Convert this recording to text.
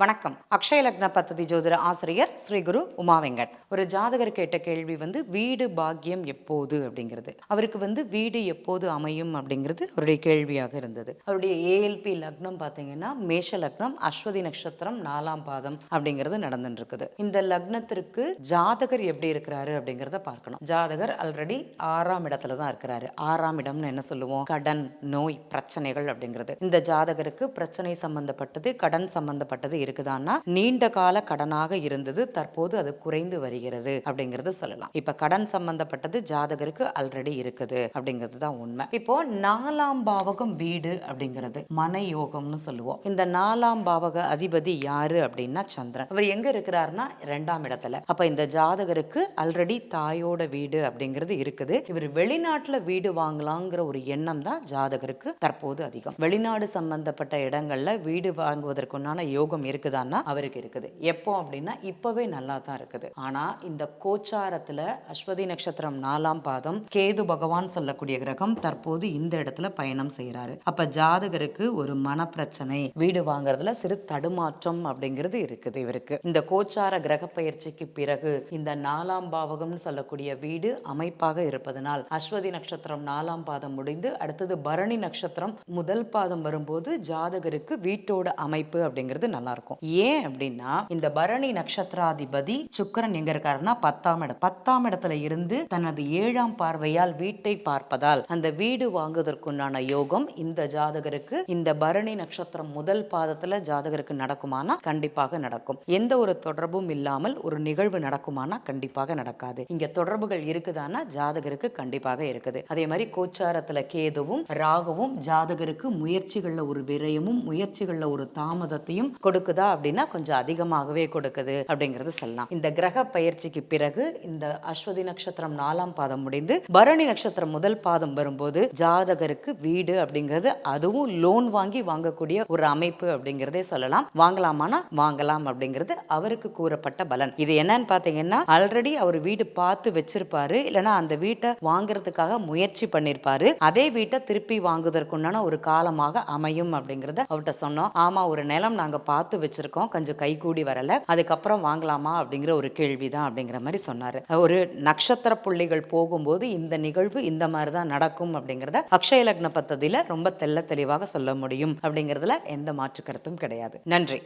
வணக்கம். அக்ஷய லக்ன பத்ததி ஜோதிட ஆசிரியர் ஸ்ரீ குரு உமா வெங்கட். ஒரு ஜாதகர் கேட்ட கேள்வி வந்து வீடு பாக்கியம் எப்போது அப்படிங்கிறது. அவருக்கு வந்து வீடு எப்போது அமையும் அப்படிங்கிறது அவருடைய கேள்வியாக இருந்தது. அவருடைய ஏஎல்பி லக்னம் பார்த்தீங்கன்னா மேஷ லக்னம் அஸ்வதி நட்சத்திரம் நாலாம் பாதம் அப்படிங்கிறது நடந்துட்டு இருக்குது இந்த லக்னத்திற்கு ஜாதகர் எப்படி இருக்கிறாரு அப்படிங்கிறத பார்க்கணும். ஜாதகர் ஆல்ரெடி ஆறாம் இடத்துல தான் இருக்கிறாரு. ஆறாம் இடம்னு என்ன சொல்லுவோம்? கடன் நோய் பிரச்சனைகள் அப்படிங்கிறது. இந்த ஜாதகருக்கு பிரச்சனை சம்பந்தப்பட்டது கடன் சம்பந்தப்பட்டது இருக்குதான்னா நீண்ட கால கடனாக இருந்தது தற்போது அது குறைந்து வருகிறது அப்படிங்கறது சொல்லலாம். இப்ப கடன் சம்பந்தப்பட்டது ஜாதகருக்கு ஆல்ரெடி இருக்குது அப்படிங்கிறது தான் உண்மை. இப்போ நாலாம் பாவகம் வீடு அப்படிங்கிறது மன யோகம்னு சொல்லுவோம். இந்த நாலாம் பாவக அதிபதி யாரு அப்படின்னா சந்திரன். அவர் எங்க இருக்கிறாருன்னா ரெண்டாம் இடத்துல. அப்ப இந்த ஜாதகருக்கு ஆல்ரெடி தாயோட வீடு அப்படிங்கிறது இருக்குது. இவர் வெளிநாட்டுல வீடு வாங்கலாங்கிற ஒரு எண்ணம் தான் ஜாதகருக்கு தற்போது அதிகம். வெளிநாடு சம்பந்தப்பட்ட இடங்கள்ல வீடு வாங்குவதற்குண்டான யோகம் இருக்கு. இருக்குதான்னா அவருக்கு இருக்குது. எப்போ அப்படின்னா இப்பவே நல்லா தான் இருக்குது. ஆனா இந்த கோச்சாரத்துல அஸ்வதி நட்சத்திரம் நாலாம் பாதம் கேது பகவான் சொல்லக்கூடிய கிரகம் தற்போது இந்த இடத்துல பயணம் செய்யறாரு அப்ப ஜாதகருக்கு ஒரு மனப்பிரச்சனை வீடு வாங்குறதுல சிறு தடுமாற்றம் அப்படிங்கிறது இருக்குது இவருக்கு. இந்த கோச்சார கிரக பயிற்சிக்கு பிறகு இந்த நாலாம் பாவகம்னு சொல்லக்கூடிய வீடு அமைப்பாக இருப்பதனால் அஸ்வதி நட்சத்திரம் நாலாம் பாதம் முடிந்து அடுத்தது பரணி நட்சத்திரம் முதல் பாதம் வரும்போது ஜாதகருக்கு வீட்டோட அமைப்பு அப்படிங்கிறது நல்லா இருக்கும் ஏன் அப்படின்னா இந்த பரணி நட்சத்திராதிபதி சுக்கிரன் எங்க இருக்காருன்னா பத்தாம் இடம். பத்தாம் இடத்துல இருந்து தனது ஏழாம் பார்வையால் வீட்டை பார்ப்பதால் அந்த வீடு வாங்குவதற்குண்டான யோகம் இந்த ஜாதகருக்கு இந்த பரணி நட்சத்திரம் முதல் பாதத்துல ஜாதகருக்கு நடக்குமானா கண்டிப்பாக நடக்கும். எந்த ஒரு தொடர்பும் இல்லாமல் ஒரு நிகழ்வு நடக்குமானா கண்டிப்பாக நடக்காது. இங்க தொடர்புகள் இருக்குதானா ஜாதகருக்கு கண்டிப்பாக இருக்குது. அதே மாதிரி கோச்சாரத்துல கேதுவும் ராகுவும் ஜாதகருக்கு முயற்சிகள்ல ஒரு விரயமும் முயற்சிகள்ல ஒரு தாமதத்தையும் கொடுக்க கொடுக்குதா அப்படின்னா கொஞ்சம் அதிகமாகவே கொடுக்குது அப்படிங்கறது சொல்லலாம். இந்த கிரக பயிற்சிக்கு பிறகு இந்த அஸ்வதி நட்சத்திரம் நாலாம் பாதம் முடிந்து பரணி நட்சத்திரம் முதல் பாதம் வரும்போது ஜாதகருக்கு வீடு அப்படிங்கிறது அதுவும் லோன் வாங்கி வாங்கக்கூடிய ஒரு அமைப்பு அப்படிங்கிறதே சொல்லலாம். வாங்கலாமானா வாங்கலாம் அப்படிங்கிறது அவருக்கு கூறப்பட்ட பலன். இது என்னன்னு பாத்தீங்கன்னா ஆல்ரெடி அவர் வீடு பார்த்து வச்சிருப்பாரு. இல்லைன்னா அந்த வீட்டை வாங்குறதுக்காக முயற்சி பண்ணிருப்பாரு. அதே வீட்டை திருப்பி வாங்குவதற்குண்டான ஒரு காலமாக அமையும் அப்படிங்கறத அவர்கிட்ட சொன்னோம். ஆமா ஒரு நிலம் நாங்க பார்த்து வச்சிருக்கோம். கொஞ்சம் கைகூடி வரல. அதுக்கப்புறம் வாங்கலாமா அப்படிங்கிற ஒரு கேள்விதான் அப்படிங்கிற மாதிரி சொன்னாரு. ஒரு நட்சத்திர புள்ளிகள் போகும்போது இந்த நிகழ்வு இந்த மாதிரி தான் நடக்கும் அப்படிங்கிறத அக்ஷய லக்ன பத்ததியில ரொம்ப தெள்ள தெளிவாக சொல்ல முடியும் அப்படிங்கிறதுல எந்த மாற்று கருத்தும் கிடையாது. நன்றி.